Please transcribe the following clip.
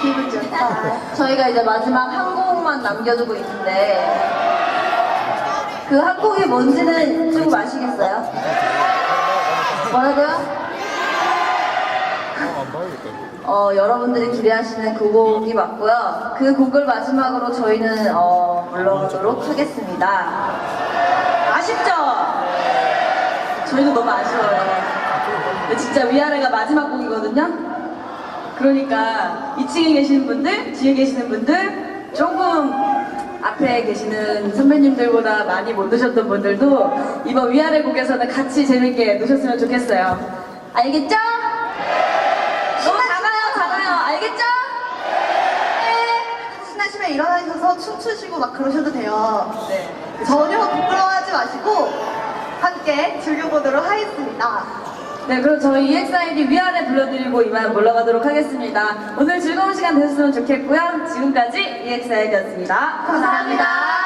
기분 좋다. 저희가 이제 마지막 한 곡만 남겨두고 있는데 그 한 곡이 뭔지는 좀 아시겠어요? 뭐라고요? 어, 여러분들이 기대하시는 그 곡이 맞고요. 그 곡을 마지막으로 저희는 어, 물러가도록 하겠습니다. 아쉽죠? 저희도 너무 아쉬워요. 진짜 위아래가 마지막 곡이거든요. 그러니까 2층에 계시는 분들, 뒤에 계시는 분들, 조금 앞에 계시는 선배님들보다 많이 못 드셨던 분들도 이번 위아래 곡에서는 같이 재밌게 노셨으면 좋겠어요. 알겠죠? 너무 작아요, 작아요. 알겠죠? 네. 신나시면 일어나셔서 춤추시고 막 그러셔도 돼요. 네. 전혀 부끄러워하지 마시고 함께 즐겨보도록 하겠습니다. 네, 그럼 저희 EXID 위아래 불러드리고 이만 물러가도록 하겠습니다. 오늘 즐거운 시간 되셨으면 좋겠고요. 지금까지 EXID였습니다. 감사합니다.